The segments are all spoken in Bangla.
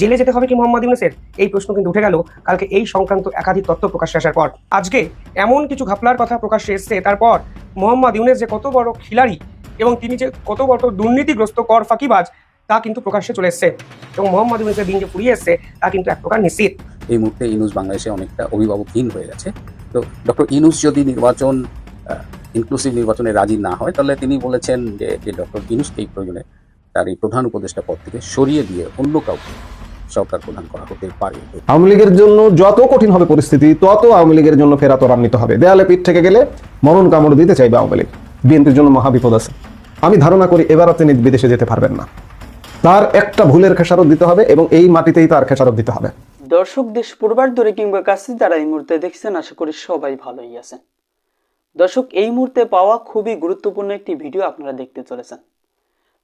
জেলে যেতে হবে কি মোহাম্মদ ইউনুসের? এই প্রশ্ন কিন্তু উঠে গেল কালকে এই সংক্রান্ত একাধিক তথ্য প্রকাশ্যে আসার পর। আজকে এমন কিছু ঘাপলার কথা প্রকাশ্যে এসছে, তারপর মোহাম্মদ ইউনুস যে কত বড় খিলাড়ি এবং তিনি যে কত বড় দুর্নীতিগ্রস্ত কর ফাঁকিবাজ, তা কিন্তু প্রকাশ্যে চলে এসছে। এবং মোহাম্মদ ইউনুসের দিন যে ফুরিয়ে এসছে, তা কিন্তু এক প্রকার নিশ্চিত। এই মুহূর্তে ইনুস বাংলাদেশে অনেকটা অভিভাবকহীন হয়ে গেছে। তো ডক্টর ইনুস যদি নির্বাচন ইনক্লুসিভ নির্বাচনে রাজি না হয়, তাহলে তিনি বলেছেন যে ডক্টর ইনুসকে এই প্রয়োজনে তার এই প্রধান উপদেষ্টা পদ থেকে সরিয়ে দিয়ে অন্য কাউকে সরকার প্রধান করা হতে পারে। আওয়ামী লীগের জন্য যত কঠিন হবে পরিস্থিতি তত আওয়ামী লীগের জন্য ফেরা ত্বরান্বিত হবে। দেয়ালে পিঠ থেকে গেলে মরণ কামড় দিতে চাইবে আওয়ামী লীগ। বিএনপির জন্য মহাবিপদ আছে। আমি ধারণা করি এবারও তিনি বিদেশে যেতে পারবেন না। তার একটা ভুলের খেসারত দিতে হবে এবং এই মাটিতেই তার খেসারত দিতে হবে। দর্শক দেশ পূর্বার দূরে কিংবা কাছে যারা এই মুহূর্তে দেখছেন আশা করি সবাই ভালোই আছেন। দর্শক এই মুহূর্তে পাওয়া খুবই গুরুত্বপূর্ণ একটি ভিডিও আপনারা দেখতে চলেছেন।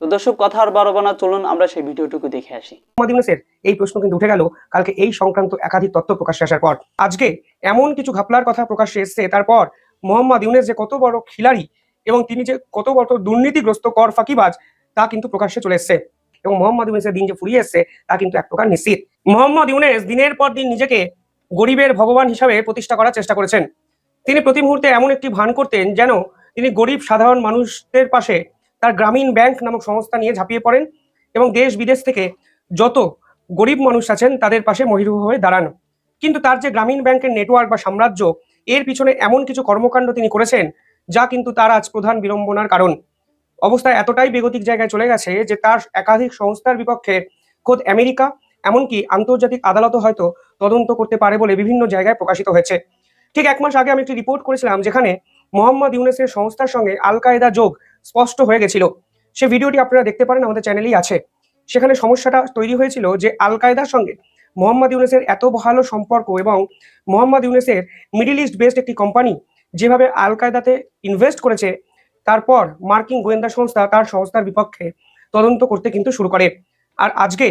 তো দর্শক, কথা আর বারবার না, চলুন আমরা সেই ভিডিওটুকু দেখে আসি। মোহাম্মদ এই প্রশ্ন কিন্তু উঠে গেল, কালকে এই সংক্রান্ত একাধিক তথ্য প্রকাশ্যে আসার পর। আজকে এমন কিছু ঘাপলার কথা প্রকাশ্যে এসছে, তারপর মোহাম্মদ ইউনুস যে কত বড় খিলাড়ি এবং তিনি যে কত বড় দুর্নীতিগ্রস্ত কর ফাঁকিবাজ, তা কিন্তু প্রকাশ্যে চলে এসছে। এবং মোহাম্মদ ইউনুসের দিন যে ফুরিয়ে এসছে, তা কিন্তু এক প্রকার নিশ্চিত। মোহাম্মদ ইউনেস দিনের পর দিন নিজেকে গরিবের ভগবান হিসাবে প্রতিষ্ঠা করার চেষ্টা করেছেন। তিনি প্রতি মুহূর্তে এমন একটি ভান করতেন যেন তিনি গরিব, সাধারণ মানুষদের পাশে তার গ্রামীণ ব্যাংক নামক সংস্থা নিয়ে ঝাঁপিয়ে পড়েন এবং দেশ বিদেশ থেকে যত গরিব মানুষ আছেন, তাদের পাশে মহিরু হয়ে দাঁড়ান। কিন্তু তার যে গ্রামীণ ব্যাংকের নেটওয়ার্ক বা সাম্রাজ্য, এর পিছনে এমন কিছু কর্মকাণ্ড তিনি করেছেন, যা কিন্তু তার আজ প্রধান বিড়ম্বনার কারণ। অবস্থা এতটাই বেগতিক জায়গায় চলে গেছে যে তার একাধিক সংস্থার বিপক্ষে খোদ আমেরিকা, এমনকি আন্তর্জাতিক আদালতও হয়তো তদন্ত করতে পারে বলে বিভিন্ন জায়গায় প্রকাশিত হয়েছে। ঠিক এক মাস আগে আমি একটি রিপোর্ট করেছিলাম, যেখানে মোহাম্মদ ইউনেসের সংস্থার সঙ্গে আল কায়দা যোগ স্পষ্ট হয়ে গেছিল। সে ভিডিওটি আপনারা দেখতে পারেন, আমাদের চ্যানেলেই আছে। সেখানে সমস্যাটা তৈরি হয়েছিল যে আল কায়দার সঙ্গে মোহাম্মদ ইউনেসের এত ভালো সম্পর্ক এবং মোহাম্মদ ইউনেসের মিডিল ইস্ট বেসড একটি কোম্পানি যেভাবে আল কায়দাতে ইনভেস্ট করেছে, তারপর মার্কিন গোয়েন্দা সংস্থা তার সংস্থার বিপক্ষে তদন্ত করতে কিন্তু শুরু করে। আর আজকে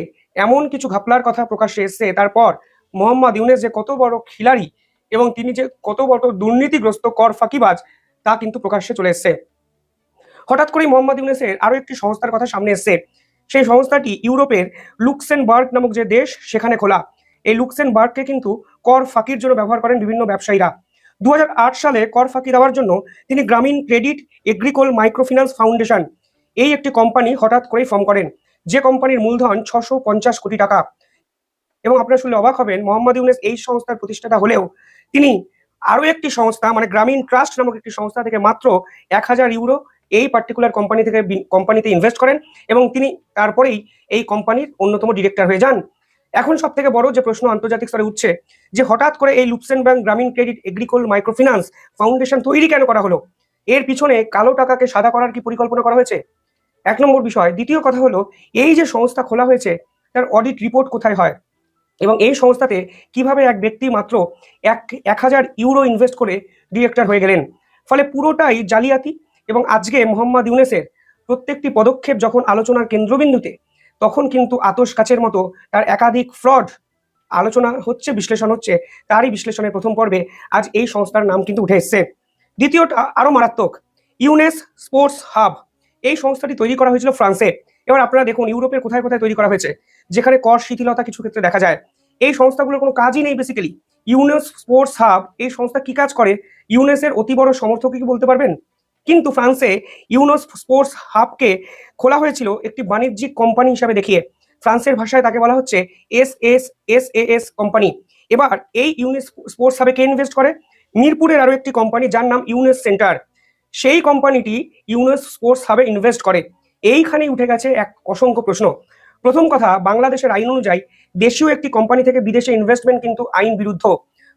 এমন কিছু ঘাপলার কথা প্রকাশ্যে এসছে, তারপর মোহাম্মদ ইউনেস যে কত বড় খিলাড়ি এবং তিনি যে কত বড় দুর্নীতিগ্রস্ত কর ফাঁকিবাজ তা কিন্তু প্রকাশ্যে চলে এসছে। হঠাৎ করেই মোহাম্মদ ইউনেসের আরও একটি সংস্থার কথা সামনে এসছে। সেই সংস্থাটি ইউরোপের লুক্সেনবার্গ নামক যে দেশ, সেখানে খোলা। এই লুক্সেনবার্গকে কিন্তু কর ফাঁকির জন্য ব্যবহার করেন বিভিন্ন ব্যবসায়ীরা। দুহাজার আট সালে কর ফাঁকি দেওয়ার জন্য তিনি গ্রামীণ ক্রেডিট এগ্রিকোল মাইক্রোফিন্যান্স ফাউন্ডেশন এই একটি কোম্পানি হঠাৎ করেই ফর্ম করেন। যে কোম্পানির মূলধন ছশো পঞ্চাশ কোটি টাকা। এবং আপনারা শুনলে অবাক হবেন, মোহাম্মদ ইউনেস এই সংস্থার প্রতিষ্ঠাতা হলেও তিনি আরও একটি সংস্থা মানে গ্রামীণ ট্রাস্ট নামক একটি সংস্থা থেকে মাত্র এক হাজার ইউরো এই পার্টিকুলার কোম্পানি থেকে কোম্পানিতে ইনভেস্ট করেন এবং তিনি তারপরেই এই কোম্পানির অন্যতম ডিরেক্টর হয়ে যান। এখন সব থেকে বড় যে প্রশ্ন আন্তর্জাতিক স্তরে উঠছে, যে হঠাৎ করে এই লুপসেন bank Grameen credit agricole microfinance foundation তৈরি কেন করা হলো? এর পিছনে কালো টাকাকে সাদা করার কি পরিকল্পনা করা হয়েছে? এক নম্বর বিষয়। দ্বিতীয় কথা হলো, এই যে সংস্থা খোলা হয়েছে, তার অডিট রিপোর্ট কোথায় হয়? এবং এই সংস্থাতে কীভাবে এক ব্যক্তি মাত্র এক এক হাজার ইউরো ইনভেস্ট করে ডিরেক্টর হয়ে গেলেন? ফলে পুরোটাই জালিয়াতি এবং আজকে মোহাম্মদ ইউনেসের প্রত্যেকটি পদক্ষেপ যখন আলোচনার কেন্দ্রবিন্দুতে, তখন কিন্তু আতস কাচের মতো তার একাধিক ফ্রড আলোচনা হচ্ছে, বিশ্লেষণ হচ্ছে, তারই বিশ্লেষণের প্রথম পর্বে আজ এই সংস্থার নাম কিন্তু উঠে এসছে। দ্বিতীয়টা আরও মারাত্মক, ইউনেস স্পোর্টস হাব। এই সংস্থাটি তৈরি করা হয়েছিল ফ্রান্সে। এবার আপনারা দেখুন, ইউরোপের কোথায় কোথায় তৈরি করা হয়েছে, যেখানে কর শিথিলতা কিছু ক্ষেত্রে দেখা যায়। এই সংস্থাগুলোর কোনো কাজই নেই বেসিক্যালি ইউনেস স্পোর্টস হাব, এই সংস্থা কি কাজ করে? ইউনেসের অতি বড় সমর্থক কি বলতে পারবেন? কিন্তু ফ্রান্সে ইউনোস স্পোর্টস হাবকে খোলা হয়েছিল একটি বাণিজ্যিক কোম্পানি হিসাবে দেখিয়ে। ফ্রান্সের ভাষায় তাকে বলা হচ্ছে S S S A S company. এবার এই ইউনেস স্পোর্টস হাবে কে ইনভেস্ট করে? মিরপুরের আরও একটি কোম্পানি যার নাম ইউনেস সেন্টার। সেই কোম্পানিটি ইউনেস স্পোর্টস হাবে ইনভেস্ট করে। এইখানেই উঠে গেছে এক অসংখ্য প্রশ্ন। প্রথম কথা, বাংলাদেশের আইন অনুযায়ী দেশীয় একটি কোম্পানি থেকে বিদেশে ইনভেস্টমেন্ট কিন্তু আইন বিরুদ্ধ।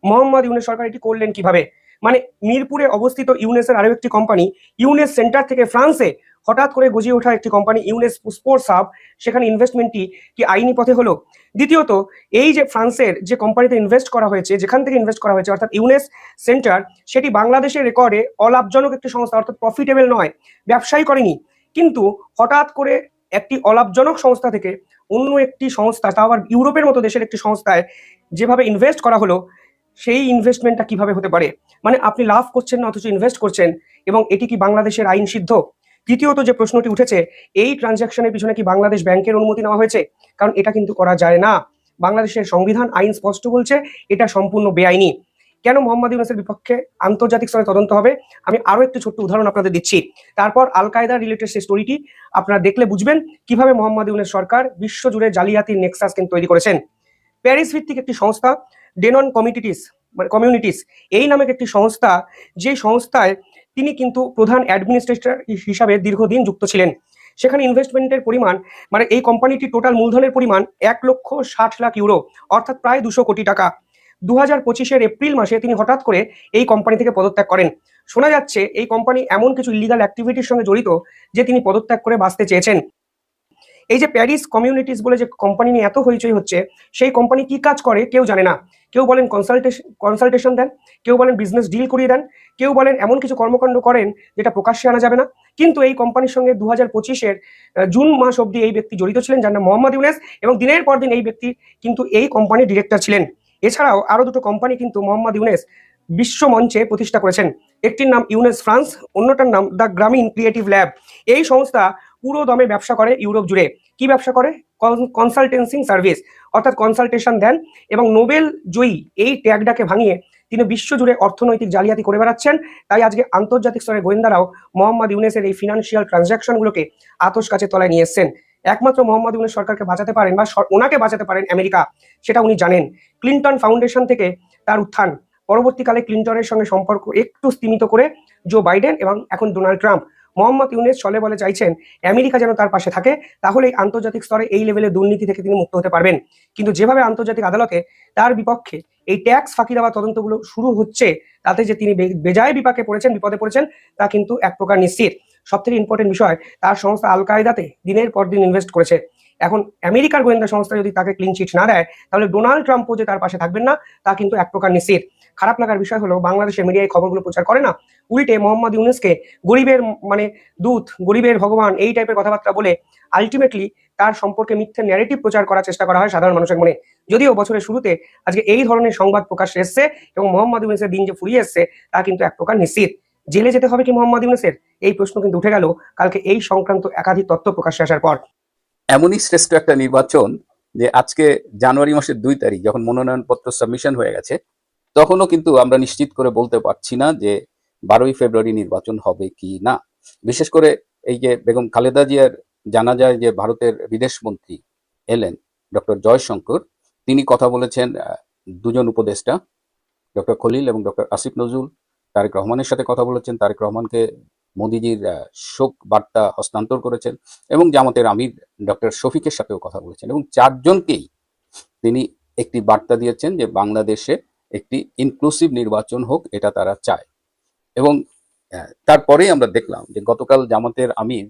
মোহাম্মদ ইউনেস সরকার এটি করলেন কীভাবে? মানে মিরপুরে অবস্থিত ইউনেসের আরও একটি কোম্পানি ইউনেস সেন্টার থেকে ফ্রান্সে হঠাৎ করে গজিয়ে ওঠা একটি কোম্পানি ইউনেস স্পোর্টস হাব সেখানে ইনভেস্টমেন্টটি কি আইনি পথে হলো? দ্বিতীয়ত, এই যে ফ্রান্সের যে কোম্পানিতে ইনভেস্ট করা হয়েছে, যেখান থেকে ইনভেস্ট করা হয়েছে, অর্থাৎ ইউনেস সেন্টার সেটি বাংলাদেশের রেকর্ডে অলাভজনক একটি সংস্থা, অর্থাৎ প্রফিটেবল নয়, ব্যবসায়ী করেনি। কিন্তু হঠাৎ করে একটি অলাভজনক সংস্থা থেকে অন্য একটি সংস্থা, তাও আবার ইউরোপের মতো দেশের একটি সংস্থায়, যেভাবে ইনভেস্ট করা হলো সেই ইনভেস্টমেন্টটা কীভাবে হতে পারে? মানে আপনি লাভ করছেন অথচ ইনভেস্ট করছেন, এবং এটি কি বাংলাদেশের আইন সিদ্ধ? তৃতীয়ত যে প্রশ্নটি উঠেছে, এই ট্রানজ্যাকশনের পিছনে কি বাংলাদেশ ব্যাংকের অনুমতি নেওয়া হয়েছে? কারণ এটা কিন্তু করা যায় না। বাংলাদেশের সংবিধান, আইন স্পষ্ট বলছে, এটা সম্পূর্ণ বেআইনি। কেন মোহাম্মদ ইউনুসের বিপক্ষে আন্তর্জাতিক স্তরে তদন্ত হবে? আমি আরও একটি ছোট্ট উদাহরণ আপনাদের দিচ্ছি। তারপর আল কায়দা রিলেটেড সেই স্টোরিটি আপনারা দেখলে বুঝবেন কীভাবে মোহাম্মদ ইউনুস সরকার বিশ্বজুড়ে জালিয়াতির নেক্সাস কিন্তু তৈরি করেছেন। প্যারিস ভিত্তিক একটি সংস্থা ডেনন কমিটিটিস মানে কমিউনিটিস এই নামক একটি সংস্থা যে সংস্থায় তিনি কিন্তু প্রধান অ্যাডমিনিস্ট্রেটর হিসাবে দীর্ঘদিন যুক্ত ছিলেন। সেখানে ইনভেস্টমেন্টের পরিমাণ মানে এই কোম্পানিটি টোটাল মূলধনের পরিমাণ এক লক্ষ ষাট লাখ ইউরো অর্থাৎ প্রায় দুশো কোটি টাকা। দু হাজার পঁচিশের এপ্রিল মাসে তিনি হঠাৎ করে এই কোম্পানি থেকে পদত্যাগ করেন। শোনা যাচ্ছে, এই কোম্পানি এমন কিছু ইলিগাল অ্যাক্টিভিটির সঙ্গে জড়িত, যে তিনি পদত্যাগ করে বাঁচতে চেয়েছেন। এই যে প্যারিস কমিউনিটিস বলে যে কোম্পানি নিয়ে এত হইচই হচ্ছে, সেই কোম্পানি কি কাজ করে? কেউ জানে না। কেউ বলেন কনসালটেশন কনসালটেশন দেন, কেউ বলেন বিজনেস ডিল করিয়ে দেন, কেউ বলেন এমন কিছু কর্মকাণ্ড করেন যেটা প্রকাশ্যে আনা যাবে না। কিন্তু এই কোম্পানির সঙ্গে দু হাজার পঁচিশের জুন মাস অবধি এই ব্যক্তি জড়িত ছিলেন, যার নাম মোহাম্মদ ইউনেস এবং দিনের পর দিন এই ব্যক্তি কিন্তু এই কোম্পানির ডিরেক্টর ছিলেন। এছাড়াও আরও দুটো কোম্পানি কিন্তু মোহাম্মদ ইউনেস বিশ্ব মঞ্চে প্রতিষ্ঠা করেছেন। একটির নাম ইউনেস ফ্রান্স, অন্যটার নাম দ্য গ্রামীণ ক্রিয়েটিভ ল্যাব। এই সংস্থা পুরো দমে ব্যবসা করে ইউরোপ জুড়ে। কি ব্যবসা করে? কনসালটেন্সিং সার্ভিস অর্থাৎ কনসালটেশন দেন এবং নোবেল জয়ী এই ট্যাগটাকে ভাঙিয়ে তিনি বিশ্বজুড়ে অর্থনৈতিক জালিয়াতি করে বেড়াচ্ছেন। তাই আজকে আন্তর্জাতিক স্তরে গোয়েন্দারাও মোহাম্মদ ইউনেসের এই ফিনান্সিয়াল ট্রানজ্যাকশনগুলোকে আতস কাছে তলায় নিয়ে এসছেন। একমাত্র মোহাম্মদ ইউনেস সরকারকে বাঁচাতে পারেন বা ওনাকে বাঁচাতে পারেন আমেরিকা, সেটা উনি জানেন। ক্লিন্টন ফাউন্ডেশন থেকে তার উত্থান, পরবর্তীকালে ক্লিন্টনের সঙ্গে সম্পর্ক একটু স্তীমিত করে জো বাইডেন এবং এখন ডোনাল্ড ট্রাম্প। মোহাম্মদ ইউনেস চলে বলে চাইছেন আমেরিকা যেন তার পাশে থাকে, তাহলে আন্তর্জাতিক স্তরে এই লেভেলের দুর্নীতি থেকে তিনি মুক্ত হতে পারবেন। কিন্তু যেভাবে আন্তর্জাতিক আদালতে তার বিপক্ষে এই ট্যাক্স ফাঁকি দেওয়া তদন্তগুলো শুরু হচ্ছে, তাতে যে তিনি বেজায় বিপাকে পড়েছেন, বিপদে পড়েছেন, তা কিন্তু এক প্রকার নিশ্চিত। সব থেকে ইম্পর্টেন্ট বিষয়, তার সংস্থা আল কায়দাতে দিনের পর দিন ইনভেস্ট করেছে। এখন আমেরিকার গোয়েন্দা সংস্থা যদি তাকে ক্লিন চিট না দেয়, তাহলে ডোনাল্ড ট্রাম্পও যে তার পাশে থাকবেন না, তা কিন্তু এক প্রকার নিশ্চিত। খারাপ লাগার বিষয় হলো বাংলাদেশের মিডিয়ায় খবরগুলো প্রচার করে না। উল্টে মোহাম্মদ ইউনুসকে গরিবের মানে দূত, গরিবের ভগবান এই টাইপের কথাবার্তা বলে আলটিমেটলি তার সম্পর্কে মিথ্যে ন্যারেটিভ প্রচার করার চেষ্টা করা হয় সাধারণ মানুষের মনে। যদিও বছরের শুরুতে আজকে এই ধরনের সংবাদ প্রকাশ এসছে এবং মোহাম্মদ ইউনুসের দিন যে ফুরিয়ে এসছে তা কিন্তু এক প্রকার নিশ্চিত। জেলে যেতে হবে কি মোহাম্মদ ইউনুসের? এই প্রশ্ন কিন্তু উঠে গেল কালকে এই সংক্রান্ত একাধিক তথ্য প্রকাশ্যে আসার পর। এমনই শ্রেষ্ঠ একটা নির্বাচন যে আজকে জানুয়ারি মাসের দুই তারিখ যখন মনোনয়নপত্র সাবমিশন হয়ে গেছে তখনও কিন্তু আমরা নিশ্চিত করে বলতে পারছি না যে বারোই ফেব্রুয়ারি নির্বাচন হবে কি না। বিশেষ করে এই যে বেগম খালেদা জিয়ার জানা যায় যে ভারতের বিদেশ মন্ত্রী এলেন ডক্টর জয়শঙ্কর, তিনি কথা বলেছেন দুজন উপদেষ্টা, ডক্টর খলিল এবং ডক্টর আসিফ নজরুল তারেক রহমানের সাথে কথা বলেছেন। তারেক রহমানকে মোদিজির শোক বার্তা হস্তান্তর করেছেন এবং জামাতের আমির ডক্টর শফিকের সাথেও কথা বলেছেন এবং চারজনকেই তিনি একটি বার্তা দিয়েছেন যে বাংলাদেশে একটি ইনক্লুসিভ নির্বাচন হোক, এটা তারা চায়। এবং তারপরেই আমরা দেখলাম যে গতকাল জামাতের আমির